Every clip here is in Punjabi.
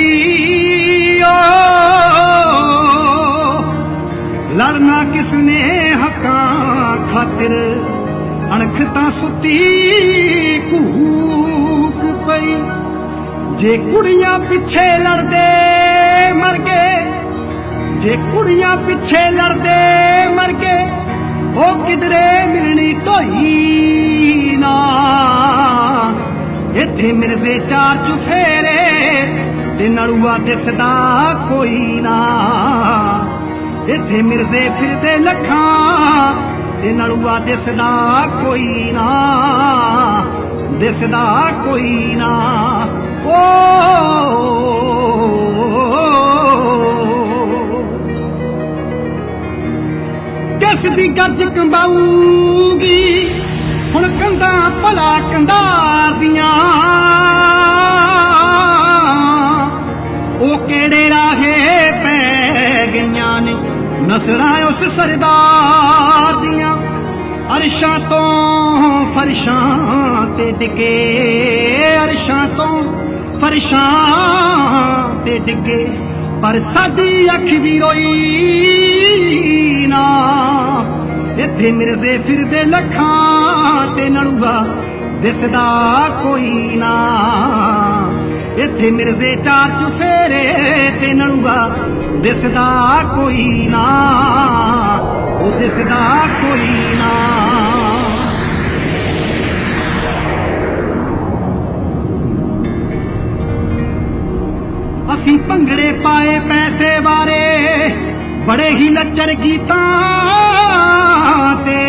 ਬੰਦੂਕ ਓ ਲੜਨਾ ਕਿਸਨੇ ਹੱਕਾਂ ਖਾਤਰ? ਅਣਖ ਤਾਂ ਸੁੱਤੀ ਕੂਕ ਪਈ। ਜੇ ਕੁੜੀਆਂ ਪਿੱਛੇ ਲੜਦੇ ਮਰ ਗਏ, ਜੇ ਕੁੜੀਆਂ ਪਿੱਛੇ ਲੜਦੇ ਮਰ ਗਏ, ਉਹ ਕਿਧਰੇ ਮਿਲਣੀ ਢੋਈ ਨਾ। ਇੱਥੇ ਮਿਰਜ਼ੇ ਚਾਰ ਚੁਫੇਰੇ ਤੇ ਨਲੂਆ ਦਿਸਦਾ ਕੋਈ ਨਾ। ਇੱਥੇ ਮਿਰਜ਼ੇ ਫਿਰਦੇ ਲੱਖਾਂ, ਤੇ ਨਲੂਆ ਦਿਸਦਾ ਕੋਈ ਨਾ। ਦਿਸਦਾ ਕੋਈ ਨਾ। ਓ, ਕਿਸ ਦੀ ਗੱਜ ਕੰਬਾਊਗੀ ਹੁਣ ਕੰਧਾਂ ਨਸਲਾਂ ਉਸ ਸਰਦਾਰ ਦੀਆਂ ਅਰਸ਼ਾਂ ਤੋਂ ਫਰਸ਼ਾਂ ਤੇ ਡਿੱਗੇ, ਅਰਸ਼ਾਂ ਤੋਂ ਫਰਸ਼ਾਂ ਤੇ ਡਿੱਗੇ। ਪਰ ਸਾਡੀ ਅੱਖ ਵੀ ਰੋਈ ਨਾ। ਇੱਥੇ ਮਿਰਜ਼ੇ ਫਿਰਦੇ ਲੱਖਾਂ ਤੇ ਨਲੂਆ ਦਿਸਦਾ ਕੋਈ ਨਾ। ਇੱਥੇ ਮਿਰਜ਼ੇ ਚਾਰ ਚੁਫੇਰੇ ਤੇ ਨਲੂਆ ਦਿਸਦਾ ਕੋਈ ਨਾ, ਉਹ ਦਿਸਦਾ ਕੋਈ ਨਾ। ਅਸੀਂ ਭੰਗੜੇ ਪਾਏ ਪੈਸੇ ਬਾਰੇ, ਬੜੇ ਹੀ ਲੱਚਰ ਗੀਤਾਂ ਤੇ।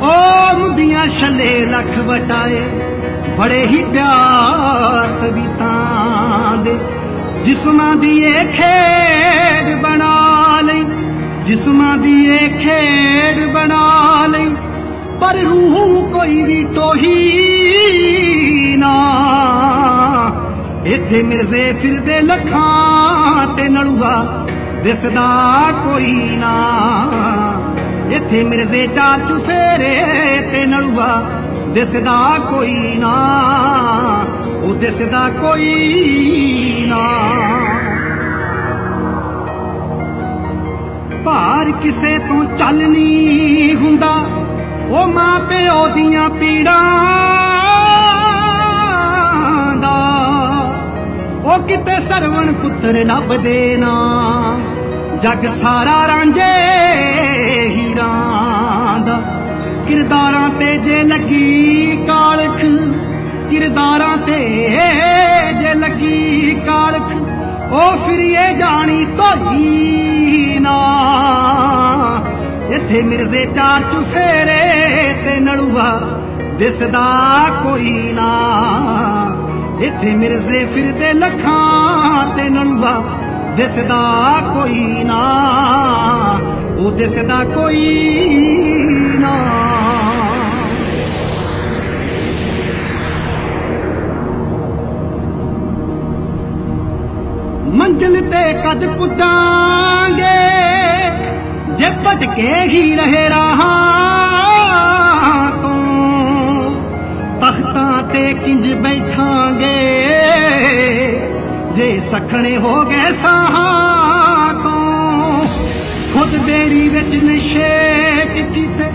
ਉਹ ਮੁੰਦੀਆਂ ਛੱਲੇ ਲੱਖ ਵਟਾਏ, ਬੜੇ ਹੀ ਪਿਆਰ ਕਵਿਤਾਂ ਦੇ। ਜਿਸਮਾਂ ਦੀ ਇਹ ਖੇਡ ਬਣਾ ਲਈ, ਜਿਸਮਾਂ ਦੀ ਇਹ ਖੇਡ ਬਣਾ ਲਈ। ਪਰ ਰੂਹ ਕੋਈ ਵੀ ਟੋਹੀ ਨਾ। ਇੱਥੇ ਮਿਰਜ਼ੇ ਫਿਰਦੇ ਲੱਖਾਂ ਤੇ ਨਲੂਆ ਦਿਸਦਾ ਕੋਈ ਨਾ। ਇੱਥੇ ਮਿਰਜ਼ੇ ਚਾਰ ਚੁਫੇਰੇ ਤੇ ਨਲੂਆ ਦਿਸਦਾ ਕੋਈ ਨਾ। ਉਹ ਦਿਸਦਾ ਕੋਈ ਤੋਂ ਚੱਲ ਨਹੀਂ ਹੁੰਦਾ, ਉਹ ਮਾਂ ਪਿਓ ਦੀਆਂ ਪੀੜਾਂ ਦਾ। ਉਹ ਕਿਤੇ ਸਰਵਣ ਪੁੱਤਰ ਲੱਭਦੇ ਨਾ, ਜੱਗ ਸਾਰਾ ਰਾਂਝੇ ਹੀਰਾਂ ਦਾ। ਕਿਰਦਾਰਾਂ ਤੇ ਜੇ ਲੱਗੀ ਕਾਲਖ, ਕਿਰਦਾਰਾਂ ਤੇ ਜੇ ਲੱਗੀ ਕਾਲਖ, ਉਹ ਫਿਰੀਏ ਜਾਣੀ ਧੋਈ ਨਾ। ਇੱਥੇ ਮਿਰਜ਼ੇ ਚਾਰ ਚੁਫੇਰੇ ਤੇ ਨਲੂਆ ਦਿਸਦਾ ਕੋਈ ਨਾ। ਇੱਥੇ ਮਿਰਜ਼ੇ ਫਿਰਦੇ ਲੱਖਾਂ ਤੇ ਨਲੂਆ ਦਿਸਦਾ ਕੋਈ ਨਾ। ਉਹ ਦਿਸਦਾ ਕੋਈ ਨਾ। ਮੰਜ਼ਿਲ ਤੇ ਕਦ ਪੁੱਜਾਂਗੇ? ਜੇ ਭਟਕੇ ਹੀ ਰਹੇ ਰਾਹਾਂ ਤੋਂ, ਤਖਤਾਂ ਤੇ ਕਿੰਜ ਬੈਠਾਂਗੇ? ਜੇ ਸਖਣੇ ਹੋ ਗਏ ਸਾਹਾਂ ਤੋਂ, ਖੁਦ ਬੇੜੀ ਵਿੱਚ ਨਸ਼ੇਕ ਕੀਤੇ?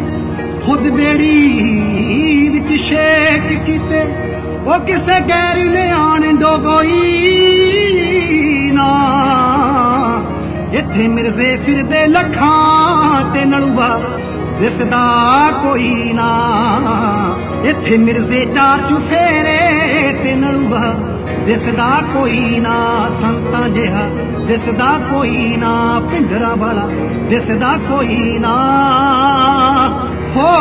ਖੁਦ ਬੇੜੀ ਵਿੱਚ ਸ਼ੇਕ ਕੀਤੇ? ਉਹ ਕਿਸੇ ਗੈਰ ਨੇ ਆਣ ਡੋਗੋਈ ਨਾ। ਇੱਥੇ ਮਿਰਜ਼ੇ ਫਿਰਦੇ ਲੱਖਾਂ ਤੇ ਨਲੂਆ, ਦਿਸਦਾ ਕੋਈ ਨਾ। ਇੱਥੇ ਮਿਰਜ਼ੇ ਚਾਰ ਚੁਫੇਰੇ ਤੇ ਨਲੂਆ, ਦਿਸਦਾ ਕੋਈ ਨਾ। ਸੰਤਾਂ ਜਿਹਾ, ਦਿਸਦਾ ਕੋਈ ਨਾ। ਪਿੰਡਰਾਂ ਵਾਲਾ, ਦਿਸਦਾ ਕੋਈ ਨਾ। ਹੋ